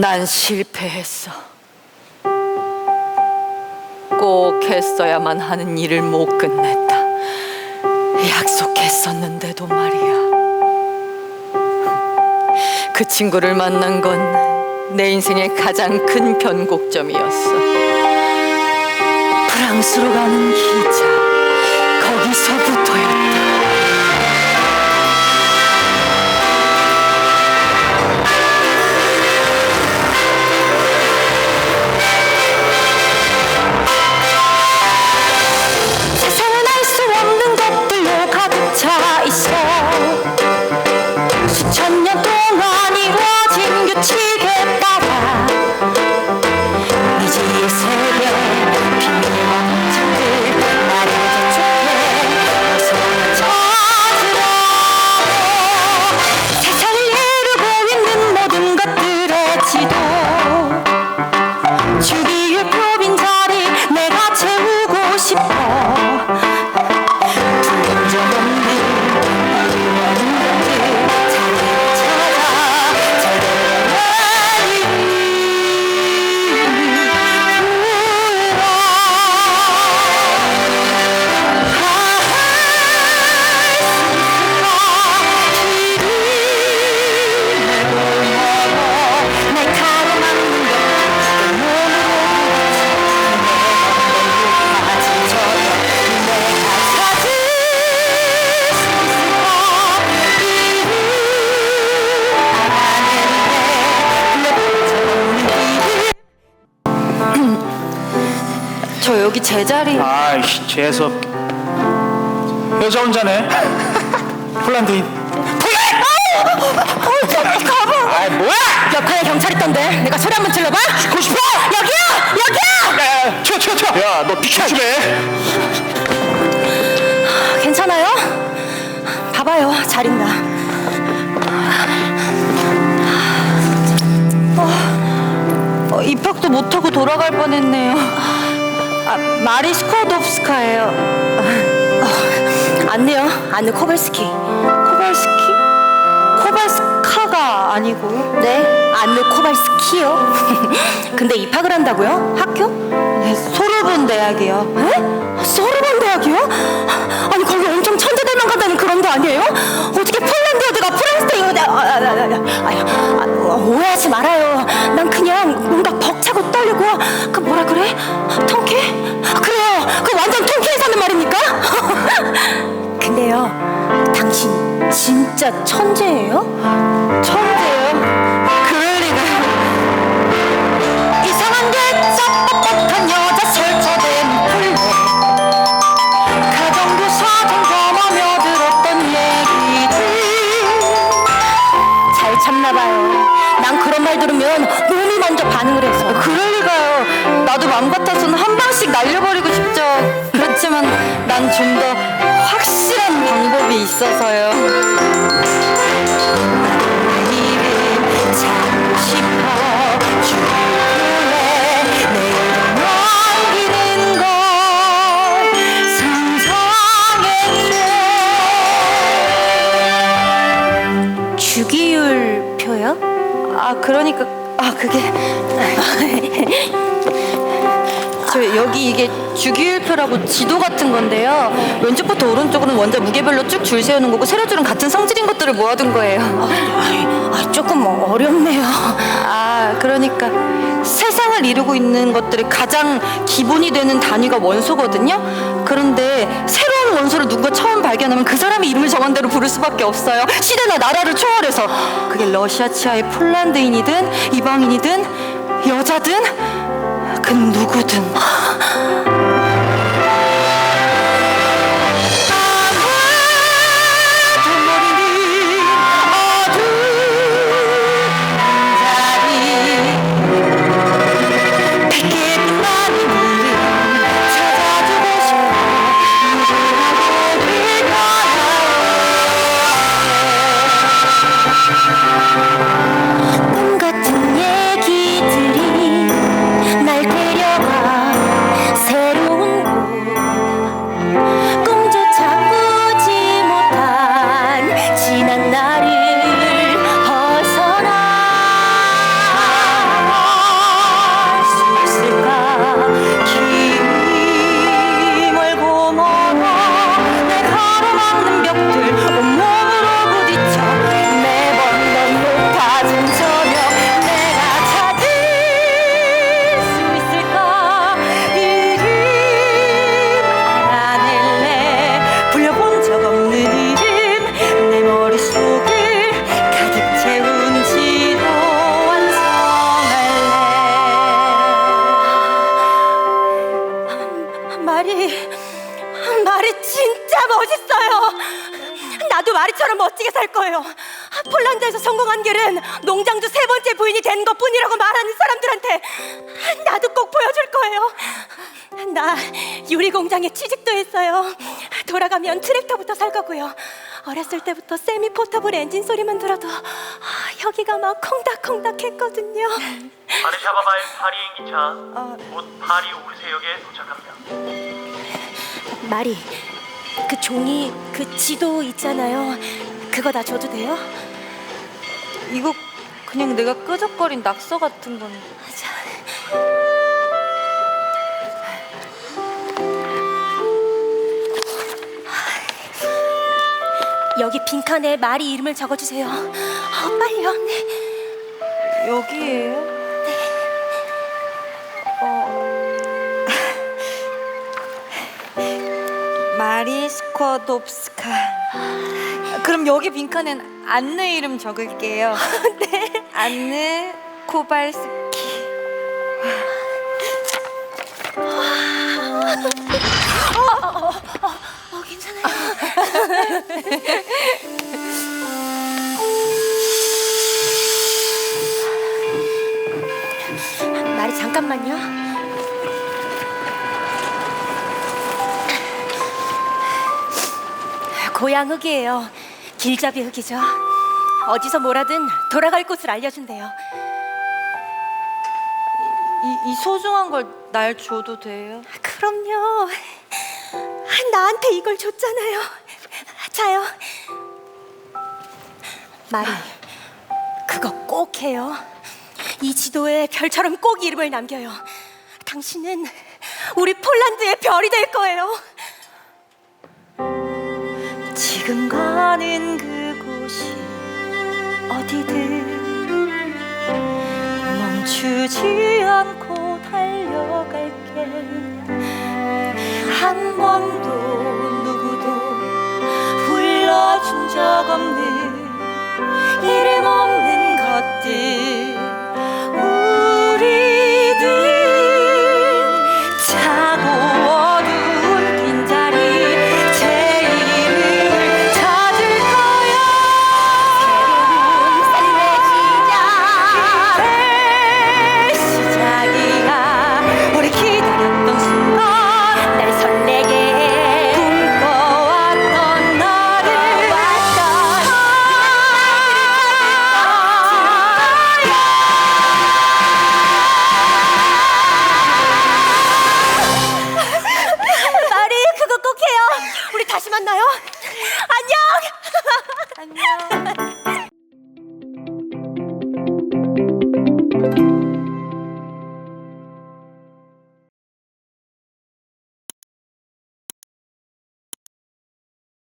난 실패했어. 꼭 했어야만 하는 일을 못 끝냈다. 약속했었는데도 말이야. 그 친구를 만난 건 내 인생의 가장 큰 변곡점이었어. 프랑스로 가는 기차, 거기서부터 제자리. 아이씨 재수없 여자 혼자네. 폴란드인. 가봐. 아이 뭐야? 옆에 경찰 있던데. 내가 소리 한 번 질러봐. 죽고 싶어? 여기야! 여기야! 야야야 튀어 튀어 튀어. 야너 비켜 좀해. 괜찮아요? 봐봐요 잘 있나. 어, 어, 입학도 못하고 돌아갈 뻔했네요. 아, 마리 스코도프스카예요 어, 안네요 안느 코발스키 코발스키? 코발스카가 아니고요 네 안느 코발스키요 근데 입학을 한다고요? 학교? 네 소르본 대학이요 에? 소르본 대학이요? 아니 거기 엄청 천재들만 간다는 그런 데 아니에요? 어떻게 폴란드 여대가 프랑스 아, 아, 아, 아, 아, 아, 아, 오해하지 말아요 난 그냥 뭔가 벅차고 떨리고 그 뭐라 그래? 통 근데요? 당신 진짜 천재예요? 천재요? 그럴 리가요 이상한 게 짝박박한 여자 설쳐된 폴레 가정교사 점검하며 들었던 얘기들. 잘 참나봐요. 난 그런 말 들으면 몸이 먼저 반응을 해서. 그럴 리가요. 나도 마음 같아서는 한 방씩 날려버리고 싶죠. 그렇지만 난 좀 더 확실한 방법이 있어서요 상상했네 주기율 표요? 아 그러니까 아 그게 저 여기 이게 주기율표라고 지도 같은 건데요. 왼쪽부터 오른쪽으로는 원자 무게별로 쭉 줄 세우는 거고 세로 줄은 같은 성질인 것들을 모아둔 거예요. 아, 조금 어렵네요. 아 그러니까 세상을 이루고 있는 것들의 가장 기본이 되는 단위가 원소거든요. 그런데 새로운 원소를 누가 처음 발견하면 그 사람의 이름을 정한 대로 부를 수밖에 없어요. 시대나 나라를 초월해서 그게 러시아 치아의 폴란드인이든 이방인이든 여자든 그 누구든 말이 말이 진짜 멋있어요. 나도 마리처럼 멋지게 살 거예요. 폴란드에서 성공한 길은 농장주 세 번째 부인이 된 것뿐이라고 말하는 사람들한테 나도 꼭 보여줄 거예요. 나 유리 공장에 취직도 했어요. 돌아가면 트랙터부터 살 거고요. 어렸을 때부터 세미 포터블 엔진 소리만 들어도 아, 여기가 막 콩닥콩닥했거든요. 바르샤바바의 파리 행기차 곧 파리 오르세역에 도착합니다. 마리, 그 종이 그 지도 있잖아요. 그거 다 줘도 돼요? 이거 그냥 내가 끄적거린 낙서 같은 건데. 여기 빈칸에 마리 이름을 적어주세요. 어, 빨리요. 네. 여기에요? 마리 스쿼도프스카. 그럼 여기 빈칸엔 안느 이름 적을게요. 네. 안느 코발스키. 어, 괜찮아요. 마리 잠깐만요. 고향 흙이에요. 길잡이 흙이죠. 어디서 뭐라든 돌아갈 곳을 알려준대요. 이, 이 소중한 걸 날 줘도 돼요? 그럼요. 나한테 이걸 줬잖아요. 자요. 마리, 그거 꼭 해요. 이 지도에 별처럼 꼭 이름을 남겨요. 당신은 우리 폴란드의 별이 될 거예요. 지금 가는 그곳이 어디든 멈추지 않고 달려갈게. 한 번도 누구도 불러준 적 없는 이름 없는 것들 다시 만나요 안녕 안녕.